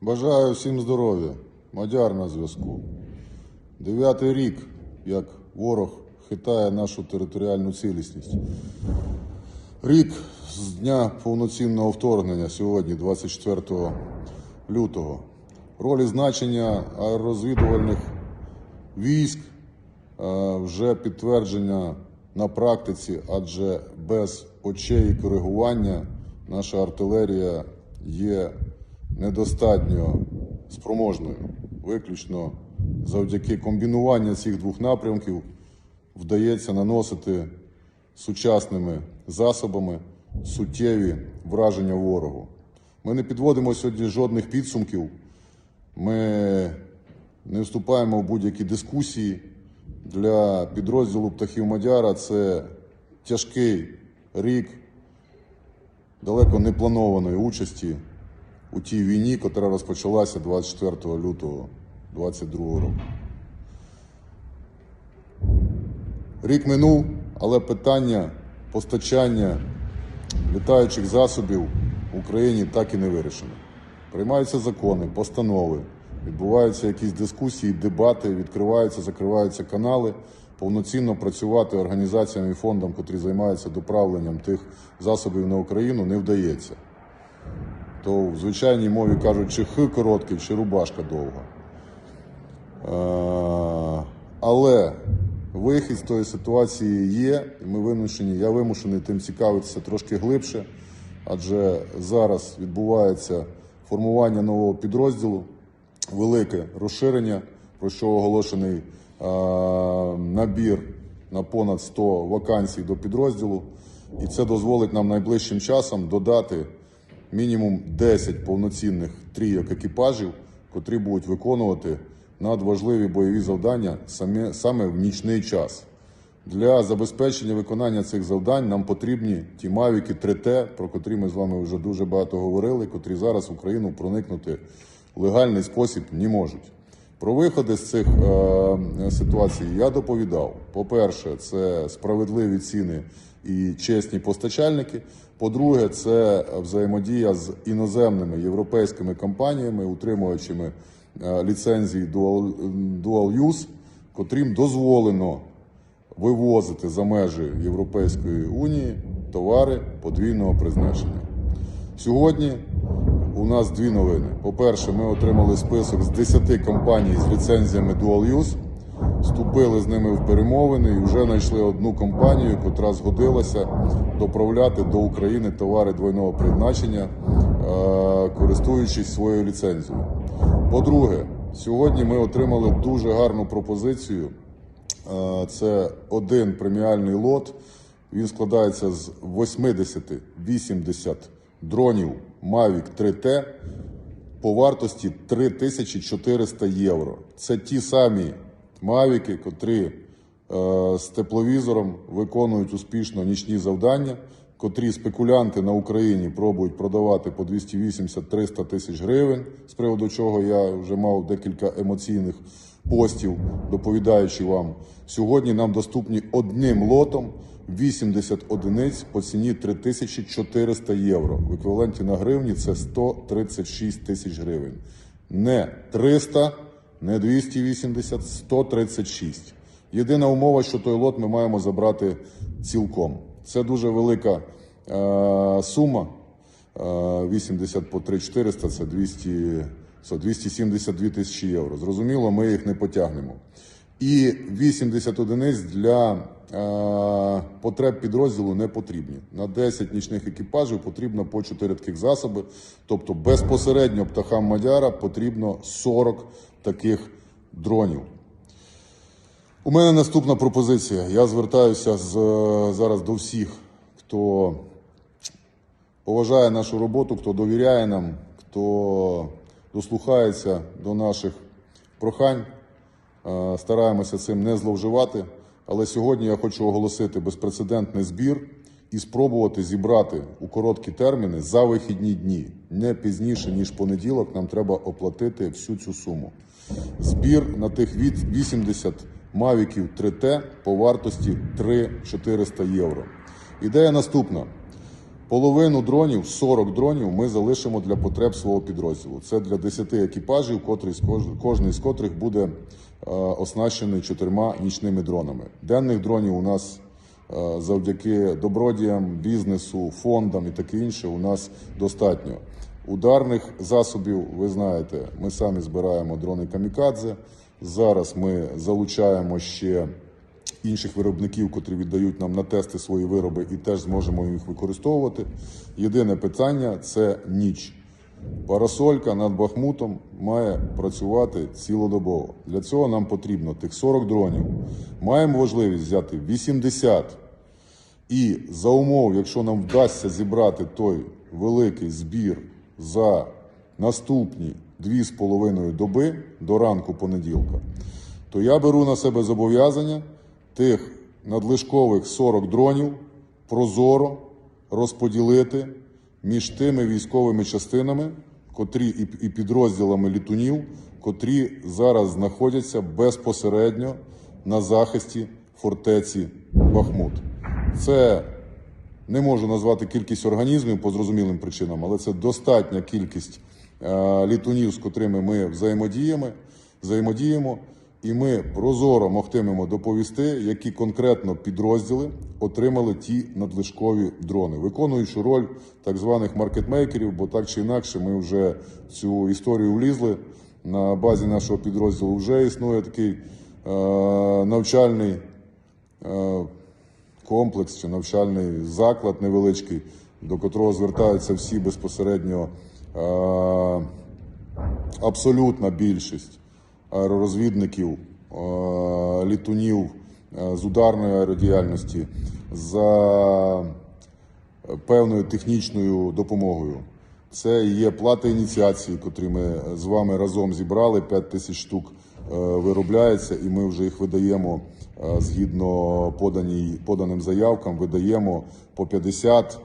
Бажаю всім здоров'я. Мадяр на зв'язку. Дев'ятий рік, як ворог хитає нашу територіальну цілісність. Рік з дня повноцінного вторгнення сьогодні, 24 лютого. Роль значення аеророзвідувальних військ вже підтвердження на практиці, адже без очей і коригування наша артилерія є недостатньо спроможною. Виключно завдяки комбінуванню цих двох напрямків вдається наносити сучасними засобами суттєві враження ворогу. Ми не підводимо сьогодні жодних підсумків. Ми не вступаємо в будь-які дискусії. Для підрозділу птахів Мадяра це тяжкий рік далеко не планованої участі у тій війні, яка розпочалася 24 лютого 2022 року. Рік минув, але питання постачання літаючих засобів в Україні так і не вирішено. Приймаються закони, постанови, відбуваються якісь дискусії, дебати, відкриваються, закриваються канали. Повноцінно працювати організаціям і фондам, котрі займаються доправленням тих засобів на Україну, не вдається. То в звичайній мові кажуть, чи хи короткий, чи рубашка довга. Е, Але вихід з тої ситуації є, і ми вимушені, я вимушений тим цікавитися трошки глибше, адже зараз відбувається формування нового підрозділу, велике розширення, про що оголошений е, набір на понад 100 вакансій до підрозділу. І це дозволить нам найближчим часом додати мінімум 10 повноцінних трійок екіпажів, котрі будуть виконувати надважливі бойові завдання саме, саме в нічний час. Для забезпечення виконання цих завдань нам потрібні ті мавіки 3Т, про котрі ми з вами вже дуже багато говорили, котрі зараз в Україну проникнути в легальний спосіб не можуть. Про виходи з цих е, ситуацій я доповідав. По-перше, це справедливі ціни і чесні постачальники. По-друге, це взаємодія з іноземними європейськими компаніями, утримувачами е, ліцензії Dual, Dual Use, котрим дозволено вивозити за межі Європейської унії товари подвійного призначення. Сьогодні у нас дві новини. По-перше, ми отримали список з 10 компаній з ліцензіями Dual Use, вступили з ними в перемовини і вже знайшли одну компанію, яка згодилася доправляти до України товари двойного призначення, е, користуючись своєю ліцензією. По-друге, сьогодні ми отримали дуже гарну пропозицію. Е, Це один преміальний лот. Він складається з 80-80 дронів Mavic 3T по вартості 3400 євро. Це ті самі мавіки, котрі е, з тепловізором виконують успішно нічні завдання, котрі спекулянти на Україні пробують продавати по 280-300 тисяч гривень, з приводу чого я вже мав декілька емоційних постів, доповідаючи вам. Сьогодні нам доступні одним лотом 80 одиниць по ціні 3400 євро. В еквіваленті на гривні це 136 тисяч гривень. Не 300, не 280, 136. Єдина умова, що той лот ми маємо забрати цілком. Це дуже велика е, сума. Е, 80 по 3400 це 200, це 272 тисячі євро. Зрозуміло, ми їх не потягнемо. І 80 одиниць для потреб підрозділу не потрібні. На 10 нічних екіпажів потрібно по 4 таких засоби. Тобто безпосередньо птахам Мадяра потрібно 40 таких дронів. У мене наступна пропозиція. Я звертаюся з, зараз до всіх, хто поважає нашу роботу, хто довіряє нам, хто дослухається до наших прохань. Е, Стараємося цим не зловживати. Але сьогодні я хочу оголосити безпрецедентний збір і спробувати зібрати у короткі терміни за вихідні дні. Не пізніше, ніж понеділок, нам треба оплатити всю цю суму. Збір на тих від 80 мавіків 3Т по вартості 3 400 євро. Ідея наступна. Половину дронів, 40 дронів, ми залишимо для потреб свого підрозділу. Це для 10 екіпажів, кожний з котрих буде е, оснащений чотирма нічними дронами. Денних дронів у нас е, завдяки добродіям, бізнесу, фондам і таке інше у нас достатньо. Ударних засобів, ви знаєте, ми самі збираємо дрони камікадзе. Зараз ми залучаємо ще інших виробників, котрі віддають нам на тести свої вироби і теж зможемо їх використовувати. Єдине питання це ніч. Парасолька над Бахмутом має працювати цілодобово. Для цього нам потрібно тих 40 дронів. Маємо можливість взяти 80. І за умов, якщо нам вдасться зібрати той великий збір за наступні 2,5 доби до ранку понеділка, то я беру на себе зобов'язання тих надлишкових 40 дронів прозоро розподілити між тими військовими частинами, котрі і, підрозділами літунів, котрі зараз знаходяться безпосередньо на захисті фортеці Бахмут. Це не можу назвати кількість організмів по зрозумілим причинам, але це достатня кількість е, літунів, з котрими ми взаємодіємо, і ми прозоро могтимемо доповісти, які конкретно підрозділи отримали ті надлишкові дрони, виконуючи роль так званих маркетмейкерів, бо так чи інакше ми вже цю історію влізли. На базі нашого підрозділу вже існує такий е, навчальний. Е, комплекс чи навчальний заклад невеличкий, до котрого звертаються всі безпосередньо е, абсолютна більшість аеророзвідників, е, літунів е, з ударної аеродіяльності за певною технічною допомогою. Це є плата ініціації, котрі ми з вами разом зібрали. 5 тисяч штук е, виробляється, і ми вже їх видаємо е, згідно поданій, поданим заявкам. Видаємо по 50,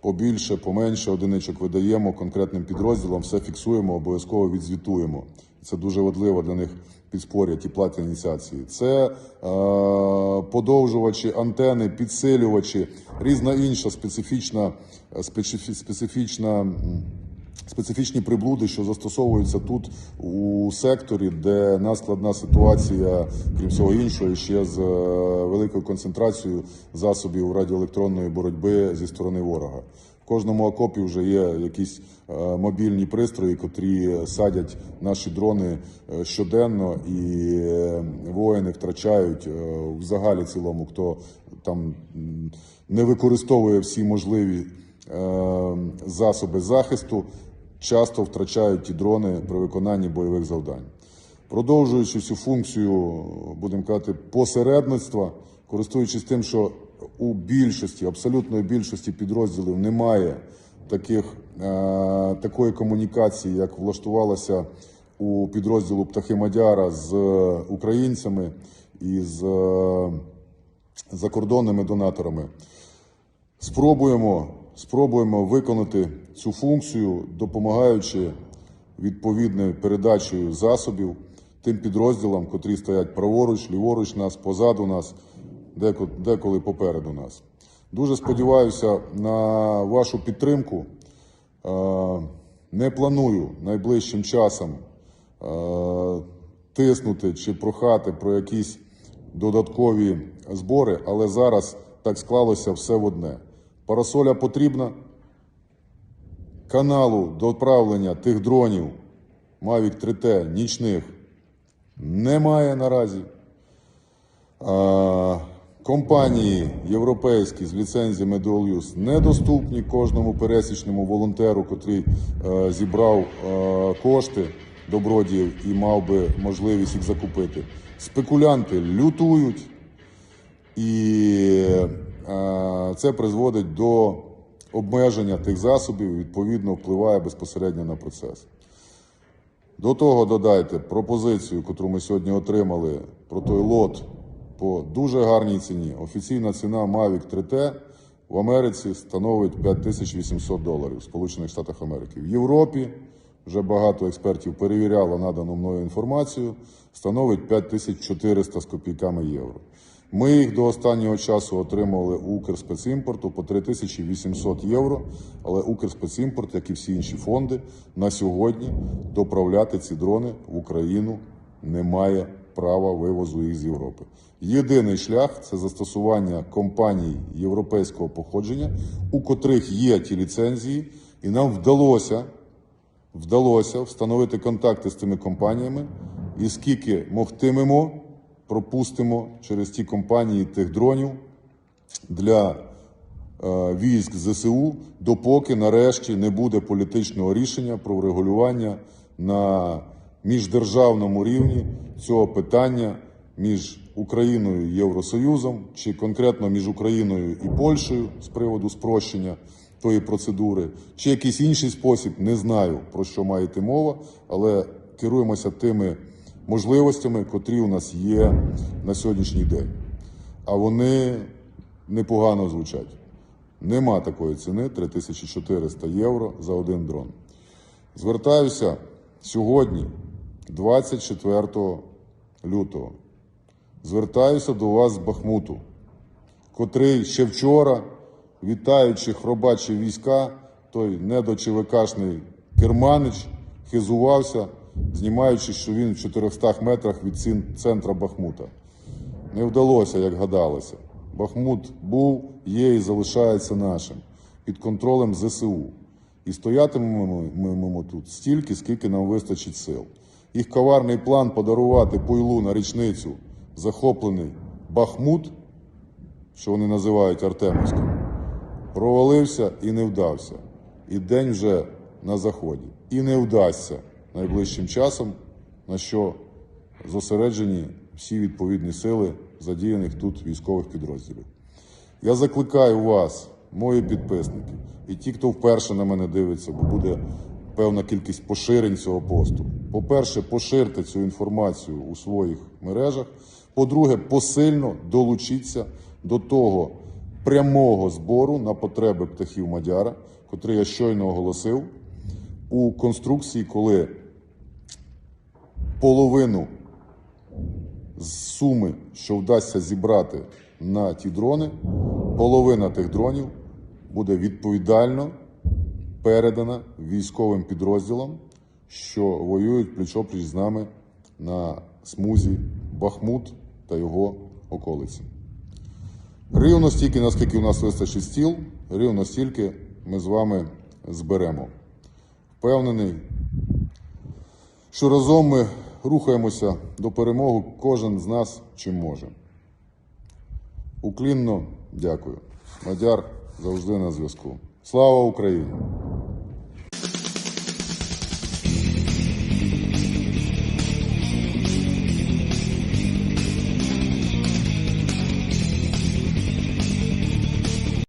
побільше, поменше одиничок видаємо конкретним підрозділам. Все фіксуємо, обов'язково відзвітуємо. Це дуже важливо для них підспоря ті плати ініціації. Це е, подовжувачі, антени, підсилювачі, різна інша специфічна, специфі- специфічна. Специфічні приблуди, що застосовуються тут у секторі, де наскладна ситуація, крім всього іншого, ще з е, великою концентрацією засобів радіоелектронної боротьби зі сторони ворога. Кожному окопі вже є якісь е, мобільні пристрої, котрі садять наші дрони е, щоденно, і е, воїни втрачають е, в загалі цілому, хто там не використовує всі можливі засоби захисту, часто втрачають ті дрони при виконанні бойових завдань. Продовжуючи цю функцію, будемо казати, посередництва, користуючись тим, що у більшості, абсолютної більшості підрозділів немає таких, е, такої комунікації, як влаштувалася у підрозділу Птахи Мадяра з українцями і з е, закордонними донаторами. Спробуємо, спробуємо виконати цю функцію, допомагаючи відповідною передачею засобів тим підрозділам, котрі стоять праворуч, ліворуч нас, позаду нас, деколи попереду нас. Дуже сподіваюся на вашу підтримку. Е, Не планую найближчим часом е, тиснути чи прохати про якісь додаткові збори, але зараз так склалося все в одне. Парасоля потрібна, каналу до відправлення тих дронів Mavic 3T нічних немає наразі. Компанії європейські з ліцензіями Dual Use недоступні кожному пересічному волонтеру, котрий е, зібрав е, кошти добродіїв і мав би можливість їх закупити. Спекулянти лютують, і е, це призводить до обмеження тих засобів відповідно впливає безпосередньо на процес. До того додайте пропозицію, яку ми сьогодні отримали про той лот по дуже гарній ціні. Офіційна ціна Mavic 3T в Америці становить 5800 доларів Сполучених Штатах Америки. В Європі вже багато експертів перевіряло надану мною інформацію, становить 5400 з копійками євро. Ми їх до останнього часу отримали Укрспецімпорту по 3800 євро. Але Укрспецімпорт, як і всі інші фонди, на сьогодні доправляти ці дрони в Україну не має права вивозу їх з Європи. Єдиний шлях це застосування компаній європейського походження, у котрих є ті ліцензії, і нам вдалося вдалося встановити контакти з тими компаніями, і скільки могтимемо, пропустимо через ті компанії тих дронів для е, військ ЗСУ, допоки нарешті не буде політичного рішення про врегулювання на міждержавному рівні цього питання між Україною Євросоюзом, чи конкретно між Україною і Польщею з приводу спрощення тої процедури, чи якийсь інший спосіб, не знаю про що має йти мова, але керуємося тими можливостями, котрі у нас є на сьогоднішній день. А вони непогано звучать. Нема такої ціни 3400 євро за один дрон. Звертаюся сьогодні, 24 лютого. Звертаюся до вас з Бахмуту, котрий ще вчора, вітаючи хробачі війська, той недочевикашний керманич хизувався, знімаючи, що він в 400 метрах від центра Бахмута. Не вдалося, як гадалося. Бахмут був, є і залишається нашим під контролем ЗСУ. І стоятимемо тут стільки, скільки нам вистачить сил. Їх коварний план подарувати пуйлу на річницю захоплений Бахмут, що вони називають Артемовським, провалився і не вдався. І день вже на заході. І не вдасться найближчим часом, на що зосереджені всі відповідні сили задіяних тут військових підрозділів. Я закликаю вас, мої підписники, і ті, хто вперше на мене дивиться, бо буде певна кількість поширень цього посту. По-перше, поширте цю інформацію у своїх мережах. По-друге, посильно долучіться до того прямого збору на потреби птахів Мадяра, котрий я щойно оголосив у конструкції, коли половину з суми, що вдасться зібрати на ті дрони, половина тих дронів буде відповідально передана військовим підрозділам, що воюють пліч-опліч з нами на смузі Бахмут та його околиці. Рівно стільки, наскільки у нас вистачить стіл, рівно стільки ми з вами зберемо. Впевнений, що разом ми рухаємося до перемоги кожен з нас чим може. Уклінно дякую. Мадяр завжди на зв'язку. Слава Україні!